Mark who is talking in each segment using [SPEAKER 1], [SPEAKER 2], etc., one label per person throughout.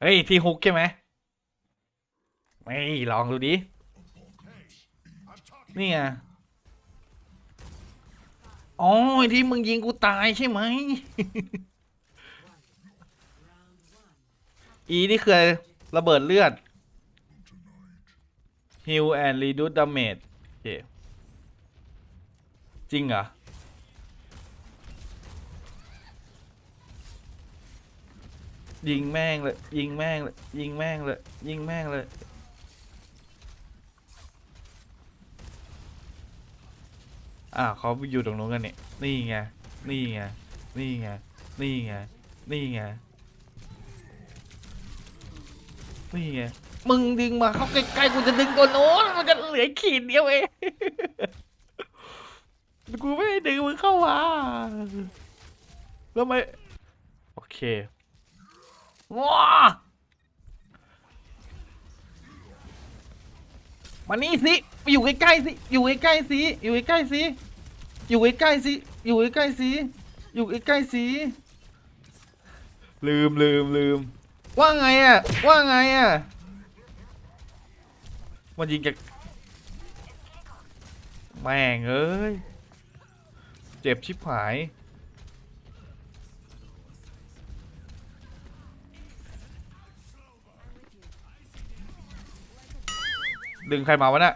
[SPEAKER 1] เฮ้ย ที่ฮุกใช่ไหมไม่ลองดูดิ นี่ไงอ๋อที่มึงยิงกูตายใช่ไหม อีนี่คือระเบิดเลือด heal and reduce damage โอเคจริงเหรอ ยิงแม่งเลย ยิงแม่งเลย ยิงแม่งเลย ยิงแม่งเลยอ่าเขาอยู่ตรงนู้นกันเนี่ยนี่ไง นี่ไง นี่ไง นี่ไง นี่ไง นี่ไง มึงดึงมาเข้าใกล้ๆ กูจะดึงตัวโน้นมันจะเหลือขีดเดียวเอง กูไม่ได้ดึงมึงเข้ามา แล้วไม่ โอเค ว้ามานี่สิมาอยู่ใกล้ๆสิ อยู่ใกล้ๆสิ อยู่ใกล้ๆสิ อยู่ใกล้ๆสิ อยู่ใกล้ๆสิ อยู่ใกล้ๆสิ ลืมลืมลืม ว่าไงอะ ว่าไงอะ มันยิงจากแม่งเอ้ย เจ็บชิบหาย ดึงใครมาวะเนี่ย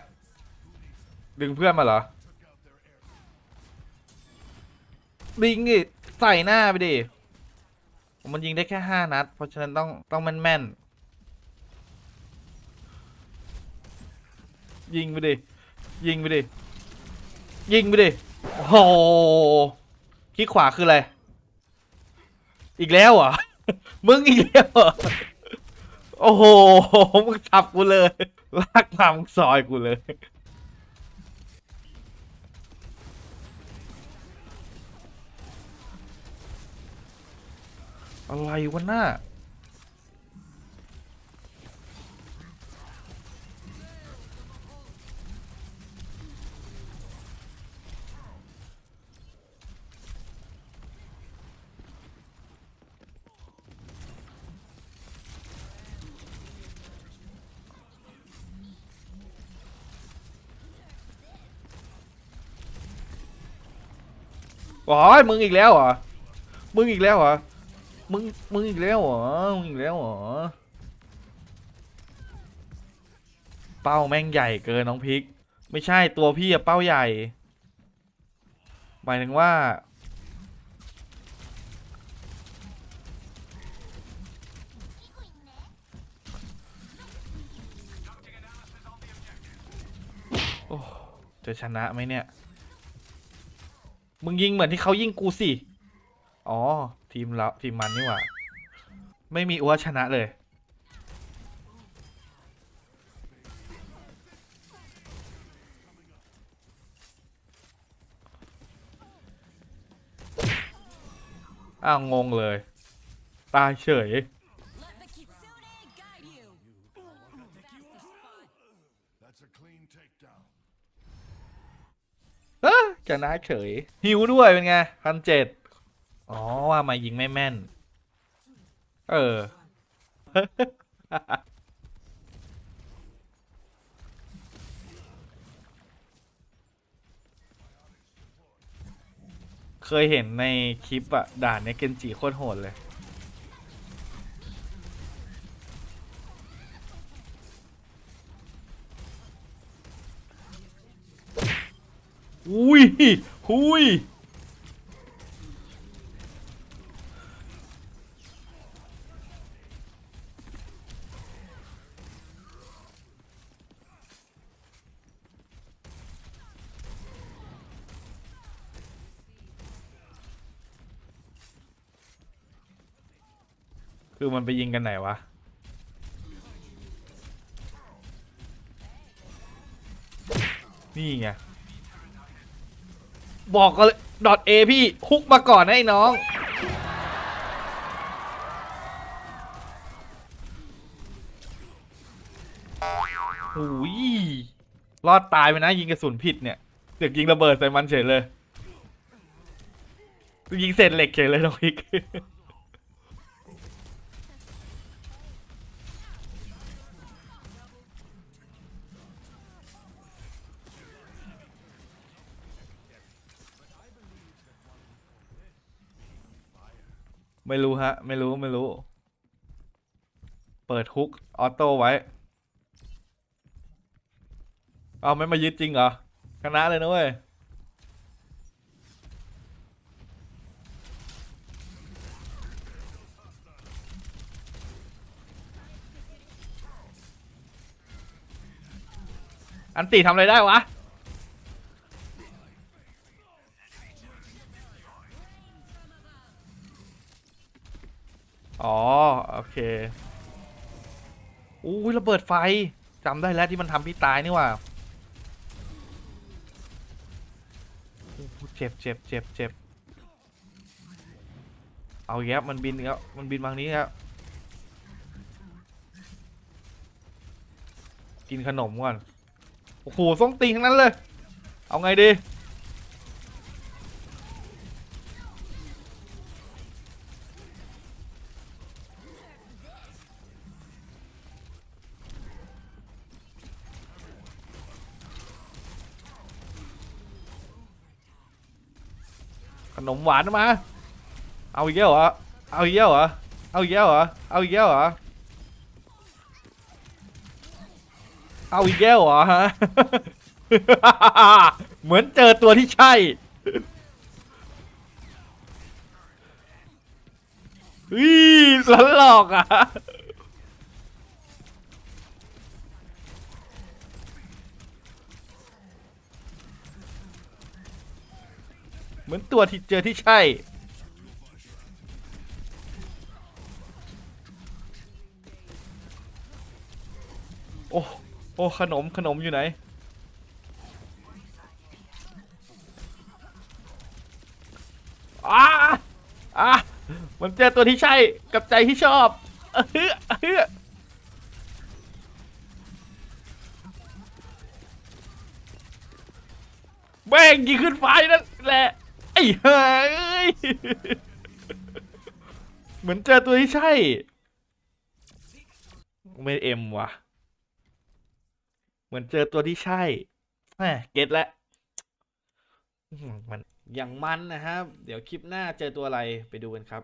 [SPEAKER 1] ดึงเพื่อนมาเหรอดึงดิใส่หน้าไปดิมันยิงได้แค่ห้านัด เพราะฉะนั้นต้องต้องแม่นแม่นๆยิงไปดิยิงไปดิยิงไปดิโอ้โหคลิกขวาคืออะไร อีกแล้วเหรอ มึงอีกแล้วเหรอ โอ้โห มึงทับกูเลย ลากมามึงซอยกูเลย อะไรวะหน้า โอ้ยมึงอีกแล้วเหรอ มึงอีกแล้วเหรอ มึง มึงอีกแล้วเหรอ มึงอีกแล้วเหรอ เป้าแม่งใหญ่เกินน้องพิก ไม่ใช่ตัวพี่อะเป้าใหญ่ หมายถึงว่าจะชนะไหมเนี่ย มึงยิงเหมือนที่เขายิงกูสิ อ๋อ ทีมเราทีมมันนี่หว่า ไม่มีอัวชนะเลย อ้าว งงเลย ตายเฉย ชนะเฉยหิวด้วยเป็นไงพันเจ็ดอ๋อว่ามายิงไม่แม่น เออ เคยเห็นในคลิปอะด่านเนี้ยเกนจิโคตรโหดเลย อุ้ยหุยคือมันไปยิงกันไหนวะนี่ไง บอกกันเลยดอทเอพี่ฮุกมาก่อนนะไอ้น้อง หูย รอดตายไปนะยิงกระสุนผิดเนี่ยเสือกยิงระเบิดใส่มันเฉยเลย ยิงเศษเหล็กเฉยเลยน้องพิก ไม่รู้ฮะ ไม่รู้ไม่รู้ เปิดฮุกออโต้ไว้ เอาไม่มายึดจริงเหรอชนะเลยนะเว้ยอันติทำอะไรได้วะ เคอู้ยระเบิดไฟจำได้แล้วที่มันทำพี่ตายนี่ว่าเจ็บเจ็บเจ็บเจ็บเอาแล้วมันบินแล้วมันบินมางนี้แล้วกินขนมก่อนโอ้โหส้งติงทั้งนั้นเลย เอาไงดี นมหวานมา เอาอีกแล้วเหรอ เอาอีกแล้วเหรอ เอาอีกแล้วเหรอ เอาอีกแล้วเหรอ เอาอีกแล้วเหรอฮะ เหมือนเจอตัวที่ใช่อีหลอนหลอกอะ มือนตัวที่เจอที่ใช่ โอ้ โอ้ ขนม ขนมอยู่ไหน อ้าอะมันเจอตัวที่ใช่ กับใจที่ชอบเฮึเออฮึแม่งยิงขึ้นไฟนั่นแหละ ไอ้เฮ้ย เหมือนเจอตัวที่ใช่ไม่เอ็มว่ะ เหมือนเจอตัวที่ใช่แหมเก็ตแล้วมันอย่างมันนะครับ เดี๋ยวคลิปหน้าเจอตัวอะไรไปดูกันครับ